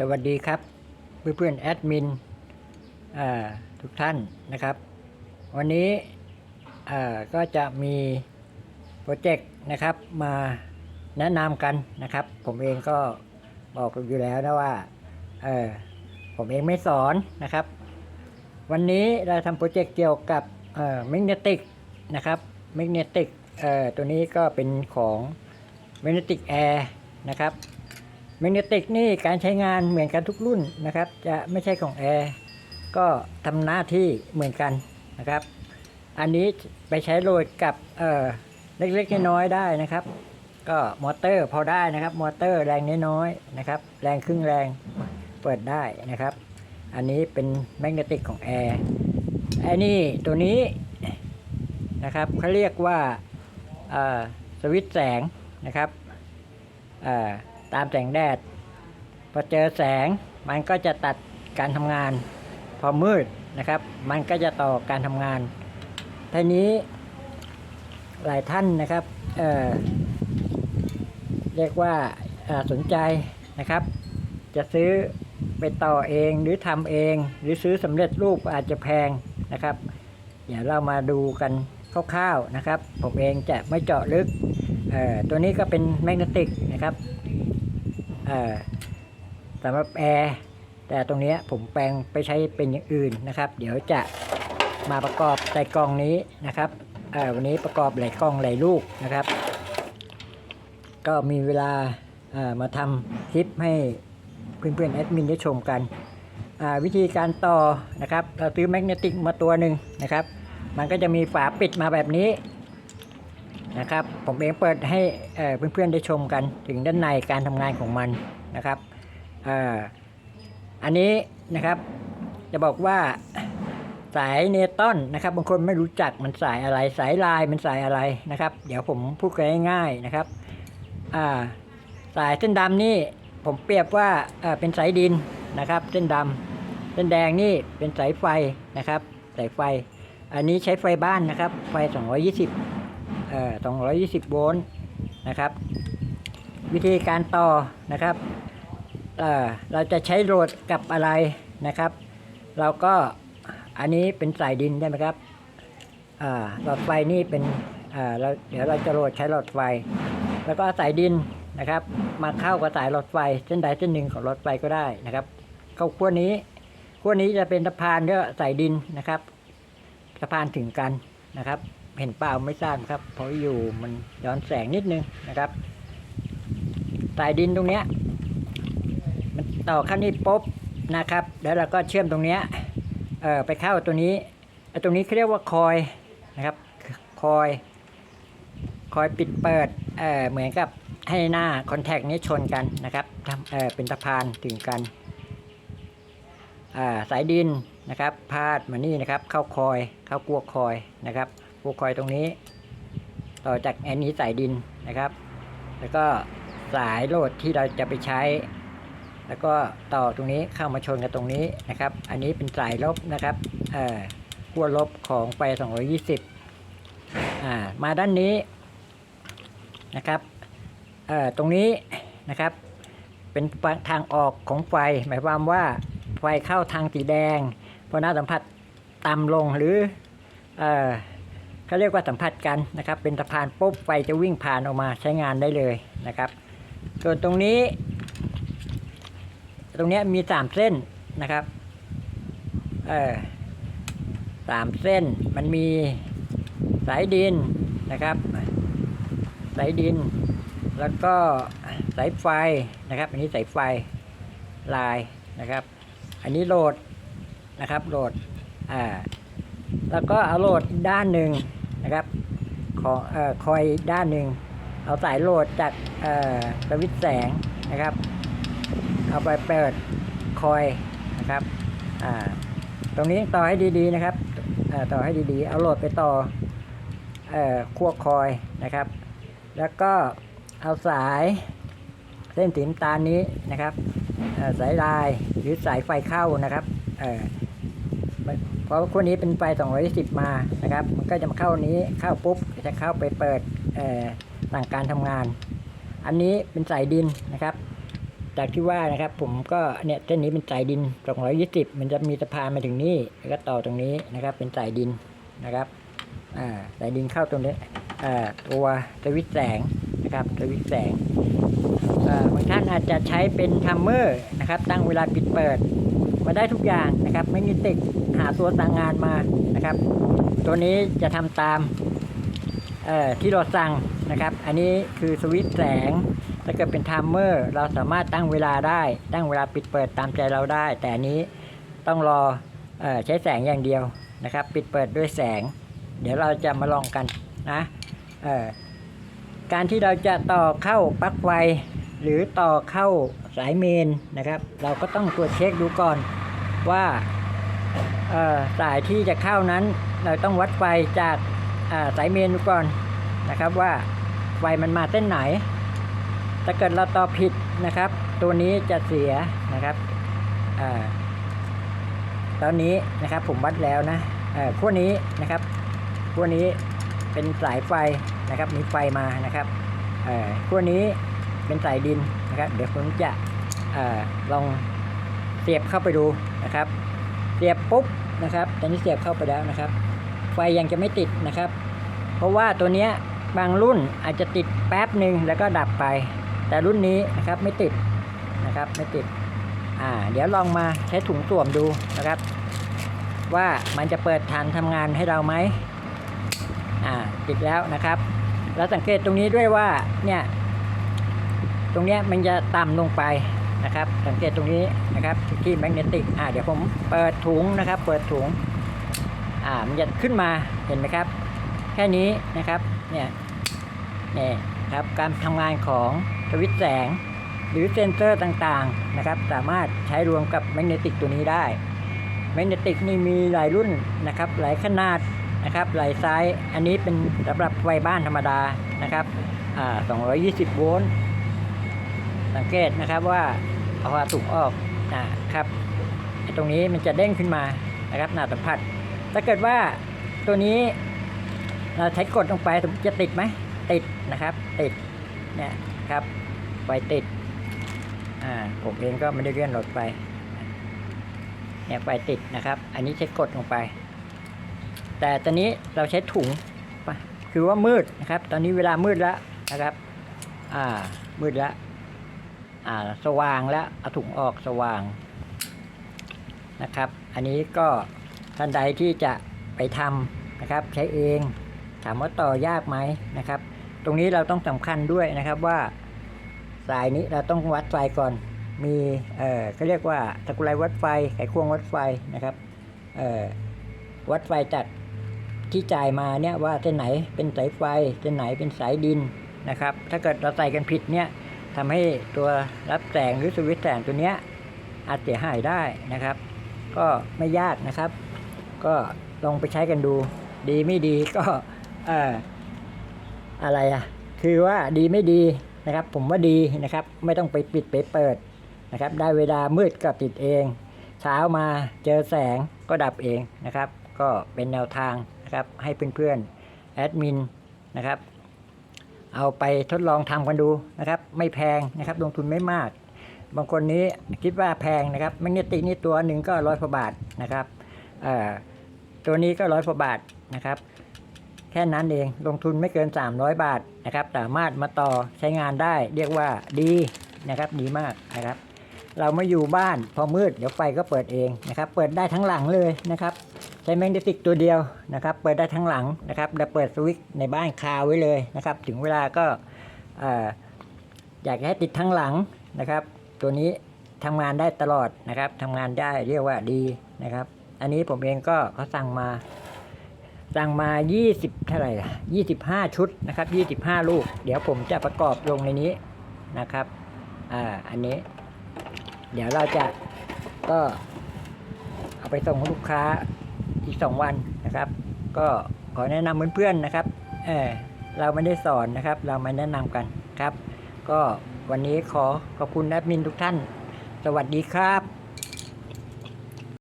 สวัสดีครับเพื่อนเพื่อนๆแอดมินทุกท่านนะครับ วันนี้ก็จะมีโปรเจกต์นะครับมาแนะนำกันนะครับ ผมเองก็บอกอยู่แล้วนะว่าผมเองไม่สอนนะครับ วันนี้เราทำโปรเจกต์เกี่ยวกับแมกเนติกนะครับแมกเนติกตัวนี้ก็เป็นของแมกเนติกแอร์นะครับ แมกเนติกนี่การใช้งานเหมือนกันทุกรุ่นนะครับ จะไม่ใช่ของแอร์ก็ทำหน้าที่เหมือนกันนะครับ อันนี้ไปใช้โหลดกับเออเล็กๆน้อยๆได้นะครับ ก็มอเตอร์พอได้นะครับ มอเตอร์แรงน้อยๆนะครับ แรงครึ่งแรงเปิดได้นะครับ อันนี้เป็นแมกเนติกของแอร์ไอ้นี่ตัวนี้นะครับเขาเรียกว่าสวิตช์แสงนะครับอ่อ ตามแสงแดด พอเจอแสงมันก็จะตัดการทำงาน พอมืดนะครับ มันก็จะต่อการทำงานทีนี้หลายท่านนะครับเเรียกว่าสนใจนะครับ จะซื้อไปต่อเองหรือทำเอง หรือซื้อสำเร็จรูปอาจจะแพงนะครับ เดี๋ยวเรามาดูกันคร่าวๆนะครับ ผมเองจะไม่เจาะลึกตัวนี้ก็เป็นแมกเนติกนะครับ สำหรับแอร์แต่ตรงนี้ผมแปลงไปใช้เป็นอย่างอื่นนะครับ เดี๋ยวจะมาประกอบใส่กล่องนี้นะครับวันนี้ประกอบหลายกล่องหลายลูกนะครับ ก็มีเวลามาทำคลิปให้เพื่อนๆแอดมินได้ชมกันวิธีการต่อนะครับ เราซื้อแมกเนติกมาตัวหนึ่งนะครับ มันก็จะมีฝาปิดมาแบบนี้ นะครับ ผมเองเปิดให้เพื่อนๆได้ชมกันถึงด้านในการทำงานของมันนะครับอันนี้นะครับจะบอกว่าสายเนตอนนะครับบางคนไม่รู้จักมันสายอะไร สายลายมันสายอะไรนะครับ เดี๋ยวผมพูดง่ายๆนะครับสายเส้นดำนี่ผมเปรียบว่าเป็นสายดินนะครับ เส้นดำเส้นแดงนี่เป็นสายไฟนะครับ สายไฟ อันนี้ใช้ไฟบ้านนะครับ ไฟ 220 เอ่อ220 โวลต์นะครับ วิธีการต่อนะครับเอ่อเราจะใช้โหลดกับอะไรนะครับ เราก็อันนี้เป็นสายดินใช่ไหมครับอ่าหลอดไฟนี่เป็นอ่าเราเดี๋ยวเราจะโหลดใช้หลอดไฟ แล้วก็สายดินนะครับ มาเข้ากับสายหลอดไฟเส้นใดเส้นหนึ่งของหลอดไฟก็ได้นะครับเข้าขั้วนี้ขั้วนี้จะเป็นสะพานก็สายดินนะครับสะพานถึงกันนะครับ เห็นเปล่าไม่ทราบครับ เพราะอยู่มันย้อนแสงนิดนึงนะครับสายดินตรงเนี้ยมันต่อเข้านี่ปุ๊บนะครับ แล้วเราก็เชื่อมตรงเนี้ยเออไปเข้าตัวนี้ไอ้ตรงนี้เขาเรียกว่าคอยนะครับคอย คอยปิดเปิดเออเหมือนกับให้หน้าคอนแทคนี้ชนกันนะครับทำเออเป็นสะพานถึงกันสายดินนะครับ พาดมานี่นะครับ เข้าคอย เข้ากลัวคอยนะครับ กลัวคอยตรงนี้ ต่อจากอันนี้สายดินนะครับ แล้วก็สายโหลดที่เราจะไปใช้ แล้วก็ต่อตรงนี้เข้ามาชนกับตรงนี้นะครับ อันนี้เป็นสายลบนะครับเอ่อขั้วลบของไฟ 220อ่ามาด้านนี้นะครับเอ่อตรงนี้นะครับ เป็นทางออกของไฟ หมายความว่าไฟเข้าทางสีแดงพอหน้าสัมผัสต่ำลงหรือเอ่อ เขาเรียกว่าสัมผัสกันนะครับ เป็นสะพานปุ๊บไฟจะวิ่งผ่านออกมาใช้งานได้เลยนะครับ ส่วนตรงนี้ ตรงเนี้ยมีสามเส้นนะครับเออสามเส้นมันมีสายดินนะครับสายดิน แล้วก็สายไฟนะครับ อันนี้สายไฟลายนะครับ อันนี้โหลดนะครับโหลดอ่า แล้วก็เอาโหลดด้านหนึ่งนะครับของเอ่อคอยด้านหนึ่งเอาสายโหลดจากเอ่อสวิตแสงนะครับ เอาไปเปิดคอยนะครับอ่าตรงนี้ต่อให้ดีๆนะครับต่อให้ดีๆ เอาโหลดไปต่ออขั้วคอยนะครับ แล้วก็เอาสายเส้นสีน้ำตาลนี้นะครับสายลายหรือสายไฟเข้านะครับ ราะขั้วนี้เป็นไฟ210 มานะครับ มันก็จะมาเข้านี้เข้าปุ๊บจะเข้าไปเปิดเอ่อสั่งการทำงาน อันนี้เป็นสายดินนะครับ จากที่ว่านะครับผมก็เนี่ยเส้นนี้เป็นสายดิน 220 มันจะมีสะพานมาถึงนี่แล้วก็ต่อตรงนี้นะครับ เป็นสายดินนะครับอ่าสายดินเข้าตรงนี้อ่าตัวสวิตช์แสงนะครับสวิตช์แสงบางท่านอาจจะใช้เป็นทัมเมอร์นะครับ ตั้งเวลาปิดเปิดมาได้ทุกอย่างนะครับ ไม่มีติด หาตัวสั่งงานมานะครับ ตัวนี้จะทำตามที่เราสั่งนะครับ อันนี้คือสวิตช์แสง ถ้าเกิดเป็นไทม์เมอร์ เราสามารถตั้งเวลาได้ ตั้งเวลาปิดเปิดตามใจเราได้ แต่อันนี้ต้องรออใช้แสงอย่างเดียวนะครับ ปิดเปิดด้วยแสง เดี๋ยวเราจะมาลองกันนะการที่เราจะต่อเข้าปลั๊กไฟหรือต่อเข้าสายเมนนะครับ เราก็ต้องตรวจเช็คดูก่อนว่า สายที่จะเข้านั้นเราต้องวัดไฟจากสายเมนก่อนนะครับว่าไฟมันมาเส้นไหน ถ้าเกิดเราต่อผิดนะครับ ตัวนี้จะเสียนะครับอตอนนี้นะครับผมวัดแล้วนะขั้วนี้นะครับขั้วนี้เป็นสายไฟนะครับมีไฟมานะครับขั้วนี้เป็นสายดินนะครับ เดี๋ยวผมจะอลองเสียบเข้าไปดูนะครับ เสียบปุ๊บนะครับตอนนี้เสียบเข้าไปแล้วนะครับ ไฟยังจะไม่ติดนะครับ เพราะว่าตัวนี้บางรุ่นอาจจะติดแป๊บหนึ่งแล้วก็ดับไป แต่รุ่นนี้นะครับไม่ติดนะครับไม่ติดอ่าเดี๋ยวลองมาใช้ถุงสวมดูนะครับ ว่ามันจะเปิดทานทำงานให้เราไหมอ่าติดแล้วนะครับ แล้วสังเกตตรงนี้ด้วยว่าเนี่ยตรงเนี้ยมันจะต่ำลงไป นะครับ สังเกตตรงนี้นะครับที่แมกเนติกอ่าเดี๋ยวผมเปิดถุงนะครับ เปิดถุงอ่ามันจะขึ้นมาเห็นไหมครับ แค่นี้นะครับเนี่ยเนี่ยครับการทำงานของสวิตแสง หรือเซนเซอร์ต่างๆนะครับ สามารถใช้รวมกับแมกเนติกตัวนี้ได้แมกเนติกนี่มีหลายรุ่นนะครับ หลายขนาดนะครับหลายไซส์อันนี้เป็นสำหรับไฟบ้านธรรมดานะครับอ่า220 โวลต์สังเกตนะครับว่า เอาว่าถูกออกนะครับตรงนี้มันจะเด้งขึ้นมานะครับหน้าสัมผัส ถ้าเกิดว่าตัวนี้เราใช้กดลงไปจะติดไหมติดนะครับ ติดเนี่ยครับไฟติดอ่าผมเองก็ไม่ได้เลื่อนรถไปเนี่ยไฟติดนะครับ อันนี้ใช้กดลงไป แต่ตอนนี้เราใช้ถุงปะคือว่ามืดนะครับ ตอนนี้เวลามืดแล้วนะครับ อ่ามืดแล้ว อ่าสว่างแล้วเอาถุงออกสว่างนะครับ อันนี้ก็ท่านใดที่จะไปทำนะครับ ใช้เองถามว่าต่อยากไหมนะครับ ตรงนี้เราต้องสำคัญด้วยนะครับว่าสายนี้เราต้องวัดไฟก่อน มีเอ่อเขาเรียกว่าตะกุไรวัดไฟไขควงวัดไฟนะครับเอ่อวัดไฟจากที่จ่ายมาเนี่ยว่าเส้นไหนเป็นสายไฟเส้นไหนเป็นสายดินนะครับ ถ้าเกิดเราใส่กันผิดเนี่ย ทำให้ตัวรับแสงหรือสวิตช์แสงตัวเนี้ยอาจเสียหายได้นะครับ ก็ไม่ยากนะครับ ก็ลองไปใช้กันดู ดีไม่ดีก็เอ่ออะไรอะคือว่าดีไม่ดีนะครับ ผมว่าดีนะครับ ไม่ต้องไปปิดไปเปิดนะครับ ได้เวลามืดก็ปิดเอง เช้ามาเจอแสงก็ดับเองนะครับ ก็เป็นแนวทางนะครับให้เพื่อนๆแอดมินนะครับ เอาไปทดลองทำกันดูนะครับ ไม่แพงนะครับ ลงทุนไม่มาก บางคนนี้คิดว่าแพงนะครับแมกเนติกนี่ตัวหนึ่งก็ร้อยกว่าบาทนะครับตัวนี้ก็ร้อยกว่าบาทนะครับ แค่นั้นเองลงทุนไม่เกิน 300 บาทนะครับ สามารถมาต่อใช้งานได้ เรียกว่าดีนะครับดีมากนะครับ เราไม่อยู่บ้านพอมืดเดี๋ยวไฟก็เปิดเองนะครับ เปิดได้ทั้งหลังเลยนะครับ ใช้แมกเนติกตัวเดียวนะครับ เปิดได้ทั้งหลังนะครับแล้วเปิดสวิตช์ในบ้านคาไว้เลยนะครับ ถึงเวลาก็เอ่อยากให้ติดทั้งหลังนะครับ ตัวนี้ทำงานได้ตลอดนะครับทำงานได้เรียกว่าดีนะครับ อันนี้ผมเองก็เขาสั่งมา สั่งมา 20 เท่าไหร่ล่ะ25 ชุดนะครับ 25 ลูก เดี๋ยวผมจะประกอบลงในนี้นะครับอ่าอันนี้ เดี๋ยวเราจะก็เอาไปส่งให้ลูกค้า อีก 2 วันนะครับ ก็ขอแนะนำเพื่อนๆนะครับเออเราไม่ได้สอนนะครับ เรามาแนะนำกันครับ ก็วันนี้ขอขอบคุณแอดมินทุกท่าน สวัสดีครับ